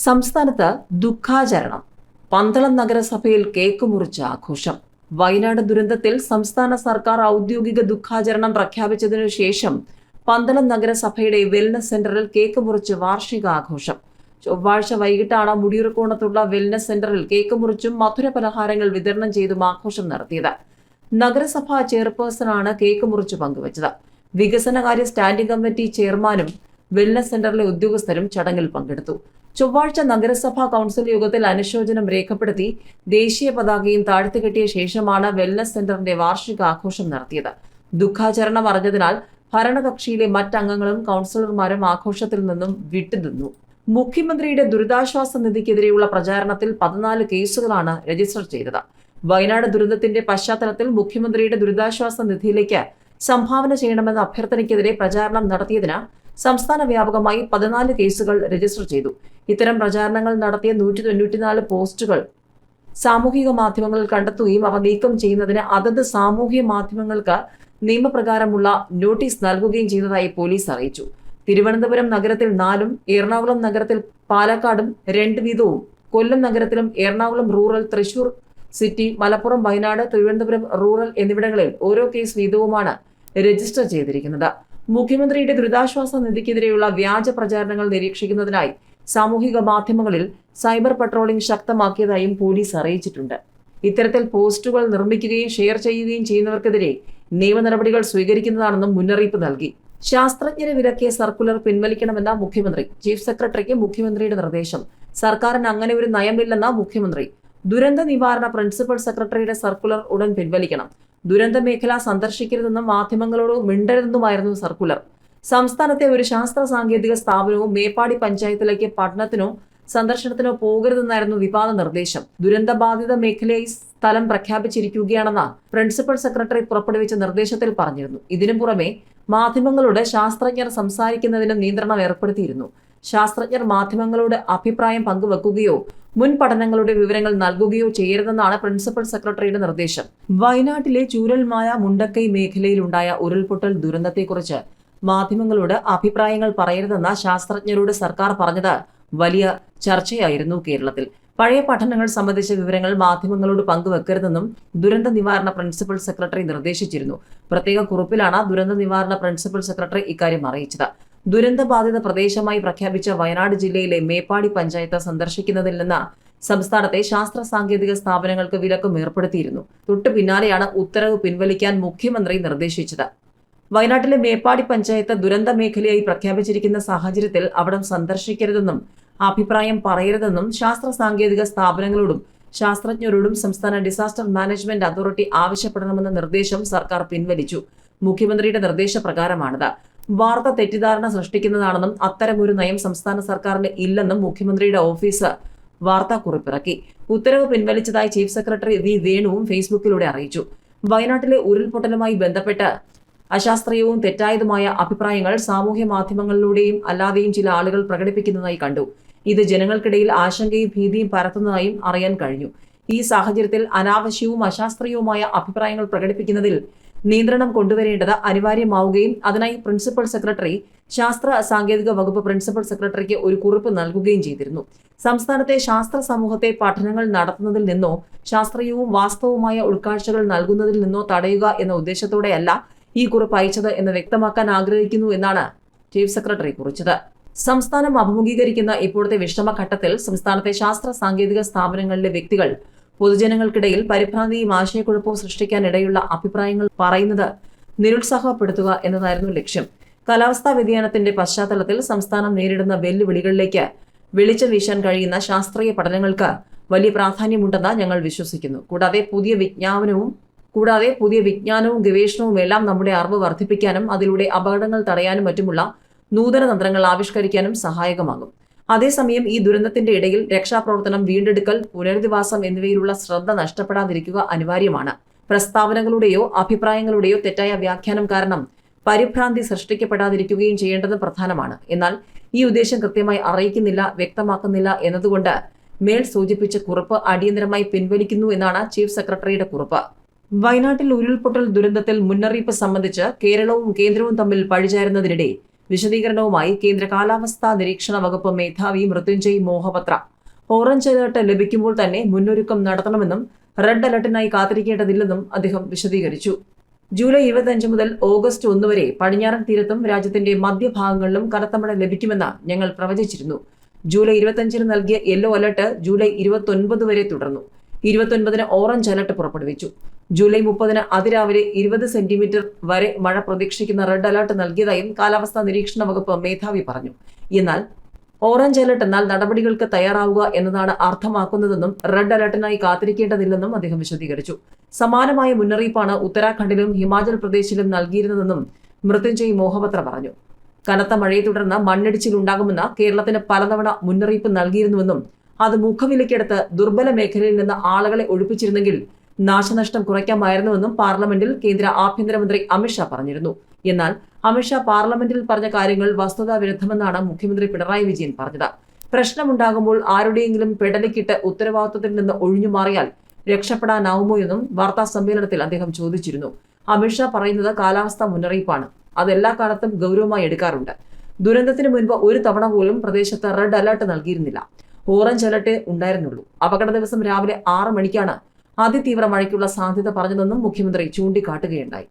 സംസ്ഥാനത്ത് ദുഃഖാചരണം. പന്തളം നഗരസഭയിൽ കേക്ക് മുറിച്ച ആഘോഷം. വയനാട് ദുരന്തത്തിൽ സംസ്ഥാന സർക്കാർ ഔദ്യോഗിക ദുഃഖാചരണം പ്രഖ്യാപിച്ചതിനു ശേഷം പന്തളം നഗരസഭയുടെ വെൽനസ് സെന്ററിൽ കേക്ക് മുറിച്ച് വാർഷിക ആഘോഷം ചൊവ്വാഴ്ച വൈകിട്ടാണ് മുടിയൂർക്കോണത്തുള്ള വെൽനസ് സെന്ററിൽ കേക്ക് മുറിച്ചും മധുര പലഹാരങ്ങൾ വിതരണം ചെയ്തും ആഘോഷം നടത്തിയത്. നഗരസഭാ ചെയർപേഴ്സണാണ് കേക്ക് മുറിച്ച് പങ്കുവച്ചത്. വികസനകാര്യ സ്റ്റാൻഡിംഗ് കമ്മിറ്റി ചെയർമാനും വെൽനസ് സെന്ററിലെ ഉദ്യോഗസ്ഥരും ചടങ്ങിൽ പങ്കെടുത്തു. ചൊവ്വാഴ്ച നഗരസഭാ കൗൺസിൽ യോഗത്തിൽ അനുശോചനം രേഖപ്പെടുത്തി ദേശീയ പതാകയും താഴ്ത്തിക്കെട്ടിയ ശേഷമാണ് വെൽനസ് സെന്ററിന്റെ വാർഷിക ആഘോഷം നടത്തിയത്. ദുഃഖാചരണം അറിഞ്ഞതിനാൽ ഭരണകക്ഷിയിലെ മറ്റംഗങ്ങളും കൗൺസിലർമാരും ആഘോഷത്തിൽ നിന്നും വിട്ടുനിന്നു മുഖ്യമന്ത്രിയുടെ ദുരിതാശ്വാസ നിധിക്കെതിരെയുള്ള പ്രചാരണത്തിൽ പതിനാല് കേസുകളാണ് രജിസ്റ്റർ ചെയ്തത്. വയനാട് ദുരന്തത്തിന്റെ പശ്ചാത്തലത്തിൽ മുഖ്യമന്ത്രിയുടെ ദുരിതാശ്വാസ നിധിയിലേക്ക് സംഭാവന ചെയ്യണമെന്ന അഭ്യർത്ഥനയ്ക്കെതിരെ പ്രചാരണം നടത്തിയതിന് സംസ്ഥാന വ്യാപകമായി പതിനാല് കേസുകൾ രജിസ്റ്റർ ചെയ്തു. ഇത്തരം പ്രചാരണങ്ങൾ നടത്തിയ നൂറ്റി തൊണ്ണൂറ്റിനാല് പോസ്റ്റുകൾ സാമൂഹിക മാധ്യമങ്ങളിൽ കണ്ടെത്തുകയും അവ നീക്കം ചെയ്യുന്നതിന് അതത് സാമൂഹ്യ മാധ്യമങ്ങൾക്ക് നിയമപ്രകാരമുള്ള നോട്ടീസ് നൽകുകയും ചെയ്തതായി പോലീസ് അറിയിച്ചു. തിരുവനന്തപുരം നഗരത്തിൽ നാലും എറണാകുളം നഗരത്തിൽ പാലക്കാടും രണ്ട് വീതവും കൊല്ലം നഗരത്തിലും Ernakulam rural Thrissur city Malappuram Wayanad Thiruvananthapuram rural എന്നിവിടങ്ങളിൽ ഓരോ കേസ് വീതവുമാണ് രജിസ്റ്റർ ചെയ്തിരിക്കുന്നത്. മുഖ്യമന്ത്രിയുടെ ദുരിതാശ്വാസ നിധിക്കെതിരെയുള്ള വ്യാജ പ്രചാരണങ്ങൾ നിരീക്ഷിക്കുന്നതിനായി സാമൂഹിക മാധ്യമങ്ങളിൽ സൈബർ പട്രോളിംഗ് ശക്തമാക്കിയതായും പോലീസ് അറിയിച്ചിട്ടുണ്ട്. ഇത്തരത്തിൽ പോസ്റ്റുകൾ നിർമ്മിക്കുകയും ഷെയർ ചെയ്യുകയും ചെയ്യുന്നവർക്കെതിരെ നിയമ നടപടികൾ സ്വീകരിക്കുന്നതാണെന്നും മുന്നറിയിപ്പ് നൽകി. ശാസ്ത്രജ്ഞരെ വിലക്കിയ സർക്കുലർ പിൻവലിക്കണമെന്ന മുഖ്യമന്ത്രി ചീഫ് സെക്രട്ടറിക്ക് മുഖ്യമന്ത്രിയുടെ നിർദ്ദേശം. സർക്കാരിന് അങ്ങനെ ഒരു നയമില്ലെന്ന മുഖ്യമന്ത്രി. ദുരന്ത നിവാരണ പ്രിൻസിപ്പൽ സെക്രട്ടറിയുടെ സർക്കുലർ ഉടൻ പിൻവലിക്കണം. ദുരന്ത മേഖല സന്ദർശിക്കരുതെന്നും മാധ്യമങ്ങളോട് മിണ്ടരുതെന്നുമായിരുന്നു സർക്കുലർ. സംസ്ഥാനത്തെ ഒരു ശാസ്ത്ര സാങ്കേതിക സ്ഥാപനവും മേപ്പാടി പഞ്ചായത്തിലേക്ക് പഠനത്തിനോ സന്ദർശനത്തിനോ പോകരുതെന്നായിരുന്നു വിവാദ നിർദ്ദേശം. ദുരന്തബാധിത മേഖലയിൽ സ്ഥലം പ്രഖ്യാപിച്ചിരിക്കുകയാണെന്ന് പ്രിൻസിപ്പൽ സെക്രട്ടറി പുറപ്പെടുവിച്ച നിർദ്ദേശത്തിൽ പറഞ്ഞിരുന്നു. ഇതിനു പുറമെ മാധ്യമങ്ങളോട് ശാസ്ത്രജ്ഞർ സംസാരിക്കുന്നതിനും നിയന്ത്രണം ഏർപ്പെടുത്തിയിരുന്നു. ശാസ്ത്രജ്ഞർ മാധ്യമങ്ങളോട് അഭിപ്രായം പങ്കുവെക്കുകയോ മുൻ പഠനങ്ങളുടെ വിവരങ്ങൾ നൽകുകയോ ചെയ്യരുതെന്നാണ് പ്രിൻസിപ്പൽ സെക്രട്ടറിയുടെ നിർദ്ദേശം. വയനാട്ടിലെ ചൂരൽമായ മുണ്ടക്കൈ മേഖലയിലുണ്ടായ ഉരുൾപൊട്ടൽ ദുരന്തത്തെക്കുറിച്ച് മാധ്യമങ്ങളോട് അഭിപ്രായങ്ങൾ പറയരുതെന്ന ശാസ്ത്രജ്ഞരോട് സർക്കാർ പറഞ്ഞത് വലിയ ചർച്ചയായിരുന്നു കേരളത്തിൽ. പഴയ പഠനങ്ങൾ സംബന്ധിച്ച വിവരങ്ങൾ മാധ്യമങ്ങളോട് പങ്കുവെക്കരുതെന്നും ദുരന്ത നിവാരണ പ്രിൻസിപ്പൽ സെക്രട്ടറി നിർദ്ദേശിച്ചിരുന്നു. പ്രത്യേക കുറിപ്പിലാണ് ദുരന്ത നിവാരണ പ്രിൻസിപ്പൽ സെക്രട്ടറി ഇക്കാര്യം അറിയിച്ചത്. ദുരന്തബാധിത പ്രദേശമായി പ്രഖ്യാപിച്ച വയനാട് ജില്ലയിലെ മേപ്പാടി പഞ്ചായത്ത് സന്ദർശിക്കുന്നതിൽ നിന്ന് സംസ്ഥാനത്തെ ശാസ്ത്ര സാങ്കേതിക സ്ഥാപനങ്ങൾക്ക് വിലക്കും ഏർപ്പെടുത്തിയിരുന്നു. തൊട്ടു പിന്നാലെയാണ് ഉത്തരവ് പിൻവലിക്കാൻ മുഖ്യമന്ത്രി നിർദ്ദേശിച്ചത്. വയനാട്ടിലെ മേപ്പാടി പഞ്ചായത്ത് ദുരന്ത മേഖലയായി പ്രഖ്യാപിച്ചിരിക്കുന്ന സാഹചര്യത്തിൽ അവിടം സന്ദർശിക്കരുതെന്നും അഭിപ്രായം പറയരുതെന്നും ശാസ്ത്ര സാങ്കേതിക സ്ഥാപനങ്ങളോടും ശാസ്ത്രജ്ഞരോടും സംസ്ഥാന ഡിസാസ്റ്റർ മാനേജ്മെന്റ് അതോറിറ്റി ആവശ്യപ്പെടണമെന്ന നിർദ്ദേശം സർക്കാർ പിൻവലിച്ചു. മുഖ്യമന്ത്രിയുടെ നിർദ്ദേശപ്രകാരമാണിത്. വാർത്ത തെറ്റിദ്ധാരണ സൃഷ്ടിക്കുന്നതാണെന്നും അത്തരമൊരു നയം സംസ്ഥാന സർക്കാരിന് ഇല്ലെന്നും മുഖ്യമന്ത്രിയുടെ ഓഫീസ് വാർത്താക്കുറിപ്പിറക്കി ഉത്തരവ് പിൻവലിച്ചതായി ചീഫ് സെക്രട്ടറി വി വേണുവും ഫേസ്ബുക്കിലൂടെ അറിയിച്ചു. വയനാട്ടിലെ ഉരുൾപൊട്ടലുമായി ബന്ധപ്പെട്ട് അശാസ്ത്രീയവും തെറ്റായതുമായ അഭിപ്രായങ്ങൾ സാമൂഹ്യ മാധ്യമങ്ങളിലൂടെയും അല്ലാതെയും ചില ആളുകൾ പ്രകടിപ്പിക്കുന്നതായി കണ്ടു. ഇത് ജനങ്ങൾക്കിടയിൽ ആശങ്കയും ഭീതിയും പരത്തുന്നതായും അറിയാൻ കഴിഞ്ഞു. ഈ സാഹചര്യത്തിൽ അനാവശ്യവും അശാസ്ത്രീയവുമായ അഭിപ്രായങ്ങൾ പ്രകടിപ്പിക്കുന്നതിൽ നിയന്ത്രണം കൊണ്ടുവരേണ്ടത് അനിവാര്യമാവുകയും അതിനായി പ്രിൻസിപ്പൽ സെക്രട്ടറി ശാസ്ത്ര സാങ്കേതിക വകുപ്പ് പ്രിൻസിപ്പൽ സെക്രട്ടറിക്ക് ഒരു കുറിപ്പ് നൽകുകയും ചെയ്തിരുന്നു. സംസ്ഥാനത്തെ ശാസ്ത്ര സമൂഹത്തെ പഠനങ്ങൾ നടത്തുന്നതിൽ നിന്നോ ശാസ്ത്രീയവും വാസ്തവവുമായ ഉൾക്കാഴ്ചകൾ നൽകുന്നതിൽ നിന്നോ തടയുക എന്ന ഉദ്ദേശത്തോടെയല്ല ഈ കുറിപ്പ് അയച്ചത് എന്ന് വ്യക്തമാക്കാൻ ആഗ്രഹിക്കുന്നു എന്നാണ് ചീഫ് സെക്രട്ടറി കുറിച്ചത്. സംസ്ഥാനം അഭിമുഖീകരിക്കുന്ന ഇപ്പോഴത്തെ വിഷമഘട്ടത്തിൽ സംസ്ഥാനത്തെ ശാസ്ത്ര സാങ്കേതിക സ്ഥാപനങ്ങളിലെ വ്യക്തികൾ പൊതുജനങ്ങൾക്കിടയിൽ പരിഭ്രാന്തിയും ആശയക്കുഴപ്പവും സൃഷ്ടിക്കാനിടയുള്ള അഭിപ്രായങ്ങൾ പറയുന്നത് നിരുത്സാഹപ്പെടുത്തുക എന്നതായിരുന്നു ലക്ഷ്യം. കാലാവസ്ഥാ വ്യതിയാനത്തിന്റെ പശ്ചാത്തലത്തിൽ സംസ്ഥാനം നേരിടുന്ന വെല്ലുവിളികളിലേക്ക് വെളിച്ചം വീശാൻ കഴിയുന്ന ശാസ്ത്രീയ പഠനങ്ങൾക്ക് വലിയ പ്രാധാന്യമുണ്ടെന്ന് ഞങ്ങൾ വിശ്വസിക്കുന്നു. കൂടാതെ പുതിയ വിജ്ഞാപനവും കൂടാതെ പുതിയ വിജ്ഞാനവും ഗവേഷണവും എല്ലാം നമ്മുടെ അറിവ് വർദ്ധിപ്പിക്കാനും അതിലൂടെ അപകടങ്ങൾ തടയാനും മറ്റുമുള്ള നൂതന തന്ത്രങ്ങൾ ആവിഷ്കരിക്കാനും സഹായകമാകും. അതേസമയം ഈ ദുരന്തത്തിന്റെ ഇടയിൽ രക്ഷാപ്രവർത്തനം വീണ്ടെടുക്കൽ പുനരധിവാസം എന്നിവയിലുള്ള ശ്രദ്ധ നഷ്ടപ്പെടാതിരിക്കുക അനിവാര്യമാണ്. പ്രസ്താവനകളുടെയോ അഭിപ്രായങ്ങളുടെയോ തെറ്റായ വ്യാഖ്യാനം കാരണം പരിഭ്രാന്തി സൃഷ്ടിക്കപ്പെടാതിരിക്കുകയും ചെയ്യേണ്ടത് പ്രധാനമാണ്. എന്നാൽ ഈ ഉദ്ദേശം കൃത്യമായി അറിയിക്കുന്നില്ല വ്യക്തമാക്കുന്നില്ല എന്നതുകൊണ്ട് മേൽ സൂചിപ്പിച്ച കുറിപ്പ് അടിയന്തരമായി പിൻവലിക്കുന്നു എന്നാണ് ചീഫ് സെക്രട്ടറിയുടെ കുറിപ്പ്. വയനാട്ടിൽ ഉരുൾപൊട്ടൽ ദുരന്തത്തിൽ മുന്നറിയിപ്പ് സംബന്ധിച്ച് കേരളവും കേന്ദ്രവും തമ്മിൽ പഴിചാരുന്നതിനിടെ വിശദീകരണവുമായി കേന്ദ്ര കാലാവസ്ഥാ നിരീക്ഷണ വകുപ്പ് മേധാവി മൃത്യുഞ്ജയ് മോഹപത്ര. ഓറഞ്ച് അലർട്ട് ലഭിക്കുമ്പോൾ തന്നെ മുന്നൊരുക്കം നടത്തണമെന്നും റെഡ് അലർട്ടിനായി കാത്തിരിക്കേണ്ടതില്ലെന്നും അദ്ദേഹം വിശദീകരിച്ചു. ജൂലൈ ഇരുപത്തിയഞ്ച് മുതൽ ഓഗസ്റ്റ് ഒന്ന് വരെ പടിഞ്ഞാറൻ തീരത്തും രാജ്യത്തിന്റെ മധ്യഭാഗങ്ങളിലും കനത്ത മഴ ലഭിക്കുമെന്ന് ഞങ്ങൾ പ്രവചിച്ചിരുന്നു. ജൂലൈ ഇരുപത്തിയഞ്ചിന് നൽകിയ യെല്ലോ അലർട്ട് ജൂലൈ ഇരുപത്തൊൻപത് വരെ തുടർന്നു. ഇരുപത്തൊൻപതിന് ഓറഞ്ച് അലർട്ട് പുറപ്പെടുവിച്ചു. ജൂലൈ മുപ്പതിന് അതിരാവിലെ ഇരുപത് സെന്റിമീറ്റർ വരെ മഴ പ്രതീക്ഷിക്കുന്ന റെഡ് അലർട്ട് നൽകിയതായും കാലാവസ്ഥാ നിരീക്ഷണ വകുപ്പ് മേധാവി പറഞ്ഞു. എന്നാൽ ഓറഞ്ച് അലർട്ട് എന്നാൽ നടപടികൾക്ക് തയ്യാറാവുക എന്നതാണ് അർത്ഥമാക്കുന്നതെന്നും റെഡ് അലർട്ടിനായി കാത്തിരിക്കേണ്ടതില്ലെന്നും അദ്ദേഹം വിശദീകരിച്ചു. സമാനമായ മുന്നറിയിപ്പാണ് ഉത്തരാഖണ്ഡിലും ഹിമാചൽ പ്രദേശിലും നൽകിയിരുന്നതെന്നും മൃത്യുഞ്ജയ് മോഹപത്ര പറഞ്ഞു. കനത്ത മഴയെ തുടർന്ന് മണ്ണിടിച്ചിലുണ്ടാകുമെന്ന് കേരളത്തിന് പലതവണ മുന്നറിയിപ്പ് നൽകിയിരുന്നുവെന്നും അത് മുഖവിലക്കെടുത്ത് ദുർബല മേഖലയിൽ നിന്ന് ആളുകളെ ഒഴിപ്പിച്ചിരുന്നെങ്കിൽ നാശനഷ്ടം കുറയ്ക്കാമായിരുന്നുവെന്നും പാർലമെന്റിൽ കേന്ദ്ര ആഭ്യന്തരമന്ത്രി അമിത്ഷാ പറഞ്ഞിരുന്നു. എന്നാൽ അമിത്ഷാ പാർലമെന്റിൽ പറഞ്ഞ കാര്യങ്ങൾ വസ്തുതാ വിരുദ്ധമെന്നാണ് മുഖ്യമന്ത്രി പിണറായി വിജയൻ പറഞ്ഞത്. പ്രശ്നമുണ്ടാകുമ്പോൾ ആരുടെയെങ്കിലും പെടലിക്കിട്ട് ഉത്തരവാദിത്വത്തിൽ നിന്ന് ഒഴിഞ്ഞു മാറിയാൽ രക്ഷപ്പെടാനാവുമോ എന്നും വാർത്താ സമ്മേളനത്തിൽ അദ്ദേഹം ചോദിച്ചിരുന്നു. അമിത്ഷാ പറയുന്നത് കാലാവസ്ഥാ മുന്നറിയിപ്പാണ്. അത് എല്ലാ കാലത്തും ഗൗരവമായി എടുക്കാറുണ്ട്. ദുരന്തത്തിന് മുൻപ് ഒരു തവണ പോലും പ്രദേശത്ത് റെഡ് അലർട്ട് നൽകിയിരുന്നില്ല. ഓറഞ്ച് അലർട്ട് ഉണ്ടായിരുന്നുള്ളൂ. അപകട ദിവസം രാവിലെ ആറ് മണിക്കാണ് അതിതീവ്ര മഴയ്ക്കുള്ള സാധ്യത പറഞ്ഞതെന്നും മുഖ്യമന്ത്രി ചൂണ്ടിക്കാട്ടുകയുണ്ടായി.